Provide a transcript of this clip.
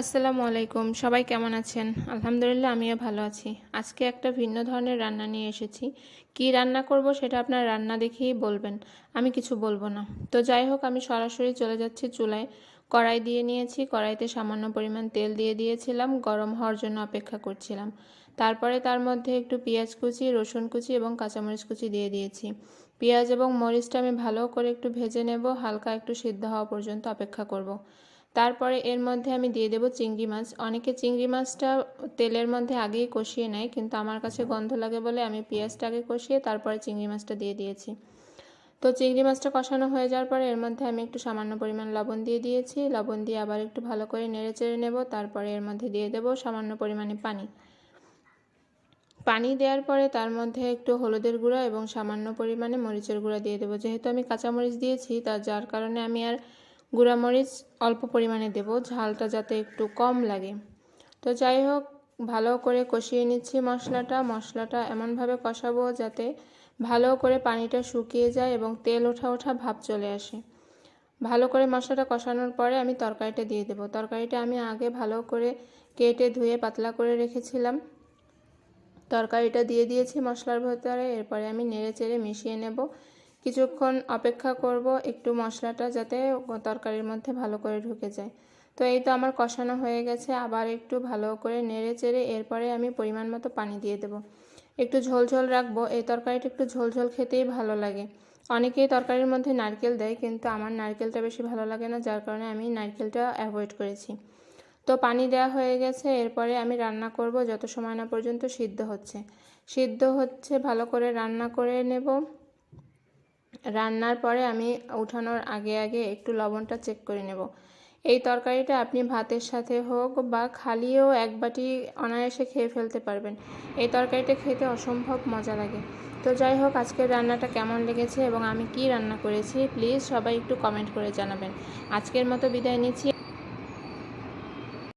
আসসালামু আলাইকুম। সবাই কেমন আছেন? আলহামদুলিল্লাহ, আমিও ভালো আছি। আজকে একটা ভিন্ন ধরনের রান্না নিয়ে এসেছি। কি রান্না করব সেটা আপনার রান্না দেখেই বলবেন। আমি কিছু বলব না। তো যাই হোক, আমি সরাসরি চলে যাচ্ছি চুলায়। কড়াই দিয়ে নিয়েছি। কড়াইতে সামান্য পরিমাণ তেল দিয়ে দিয়েছিলাম। গরম হওয়ার জন্য অপেক্ষা করছিলাম। তারপরে তার মধ্যে একটু পেঁয়াজ কুচি, রসুন কুচি এবং কাঁচামরিচ কুচি দিয়ে দিয়েছি। পেঁয়াজ এবং মরিচটা আমি ভালো করে একটু ভেজে নেব। হালকা একটু সিদ্ধ হওয়া পর্যন্ত অপেক্ষা করব। তারপরে এর মধ্যে আমি দিয়ে দেবো চিংড়ি মাছ। অনেকে চিংড়ি মাছটা তেলের মধ্যে আগেই কষিয়ে নেয়, কিন্তু আমার কাছে গন্ধ লাগে বলে আমি পেঁয়াজটা আগে কষিয়ে তারপরে চিংড়ি মাছটা দিয়ে দিয়েছি। তো চিংড়ি মাছটা কষানো হয়ে যাওয়ার পরে এর মধ্যে আমি একটু সামান্য পরিমাণ লবণ দিয়ে দিয়েছি। লবণ দিয়ে আবার একটু ভালো করে নেড়ে চেড়ে নেব, তারপরে এর মধ্যে দিয়ে দেবো সামান্য পরিমাণে পানি। পানি দেওয়ার পরে তার মধ্যে একটু হলুদের গুঁড়া এবং সামান্য পরিমাণে মরিচের গুঁড়া দিয়ে দেবো। যেহেতু আমি কাঁচামরিচ দিয়েছি তার যার কারণে আমি আর গুঁড়ামরিচ অল্প পরিমাণে দেব, ঝালটা যাতে একটু কম লাগে। তো যাই হোক, ভালো করে কষিয়ে নিচ্ছি মশলাটা। মশলাটা এমনভাবে কষাবো যাতে ভালো করে পানিটা শুকিয়ে যায় এবং তেল ওঠা ওঠা ভাব চলে আসে। ভালো করে মশলাটা কষানোর পরে আমি তরকারিটা দিয়ে দেবো। তরকারিটা আমি আগে ভালো করে কেটে ধুয়ে পাতলা করে রেখেছিলাম। তরকারিটা দিয়ে দিয়েছি মশলার ভেতরে। এরপরে আমি নেড়ে চেড়ে মিশিয়ে নেব। কিছুক্ষণ অপেক্ষা করব একটু মশলাটা যাতে তরকারির মধ্যে ভালো করে ঢুকে যায়। তো এই তো আমার কষানো হয়ে গেছে, আবার একটু ভালো করে নেড়ে চেড়ে এরপরে আমি পরিমাণ মতো পানি দিয়ে দেব। একটু ঝোল ঝোল রাখব, এই তরকারিটা একটু ঝোল ঝোল খেতেই ভালো লাগে। অনেকেই তরকারির মধ্যে নারকেল দেয়, কিন্তু আমার নারকেলটা বেশি ভালো লাগে না, যার কারণে আমি নারকেলটা অ্যাভয়েড করেছি। তো পানি দেওয়া হয়ে গেছে, এরপরে আমি রান্না করব যত সময় না পর্যন্ত সিদ্ধ হচ্ছে। সিদ্ধ হচ্ছে ভালো করে রান্না করে নেব। রান্নার পরে আমি উঠানোর আগে আগে একটু লবণটা চেক করে নেব। এই তরকারিটা আপনি ভাতের সাথে হোক বা খালিও এক বাটি অনায়াসে খেয়ে ফেলতে পারবেন। এই তরকারিটা খেতে অসম্ভব মজা লাগে। তো যাই হোক, আজকের রান্নাটা কেমন লেগেছে এবং আমি কি রান্না করেছি প্লিজ সবাই একটু কমেন্ট করে জানাবেন। আজকের মতো বিদায় নিচ্ছি।